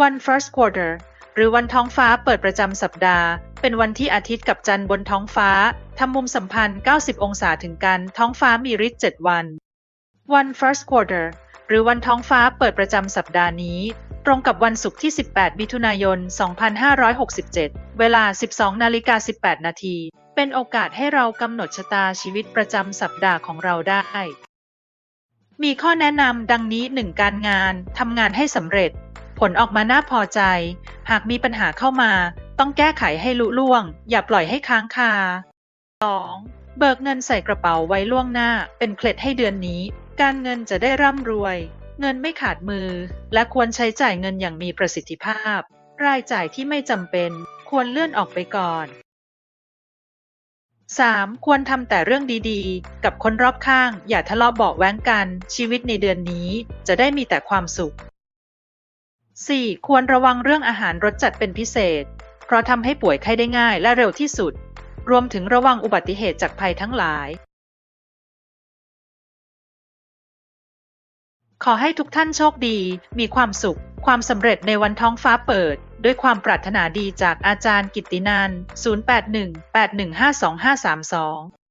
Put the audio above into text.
วัน first quarter หรือวันท้องฟ้าเปิดประจำสัปดาห์ เป็นวันที่อาทิตย์กับจันทร์บนท้องฟ้าทำมุมสัมพันธ์ 90 องศาถึงกัน ท้องฟ้ามีฤทธิ์ 7 วัน วัน first quarter หรือวันท้องฟ้าเปิดประจำสัปดาห์นี้ ตรงกับวันศุกร์ที่ 18 มิถุนายน 2567 เวลา 12 นาฬิกา 18 นาที เป็นโอกาสให้เรากำหนดชะตาชีวิตประจำสัปดาห์ของเราได้ มีข้อแนะนำดังนี้ 1. การงาน ทำงานให้สำเร็จ ผลออกมาน่าพอใจ หากมีปัญหาเข้ามา ต้องแก้ไขให้ลุล่วง อย่าปล่อยให้ค้างคา 2. เบิกเงินใส่กระเป๋าไว้ล่วงหน้า เป็นเคล็ดให้เดือนนี้ การเงินจะได้ร่ำรวย เงินไม่ขาดมือ และควรใช้จ่ายเงินอย่างมีประสิทธิภาพ รายจ่ายที่ไม่จำเป็น ควรเลื่อนออกไปก่อน 3. ควรทำแต่เรื่องดีๆ กับคนรอบข้าง อย่าทะเลาะเบาะแว้งกัน ชีวิตในเดือนนี้จะได้มีแต่ความสุข 4. ควรระวังเรื่องอาหารรสจัดเป็นพิเศษ เพราะทำให้ป่วยไข้ได้ง่ายและเร็วที่สุด รวมถึงระวังอุบัติเหตุจากภัยทั้งหลาย ขอให้ทุกท่านโชคดี มีความสุข ความสำเร็จในวันท้องฟ้าเปิด ด้วยความปรารถนาดีจากอาจารย์กิตตินันท์081 8152532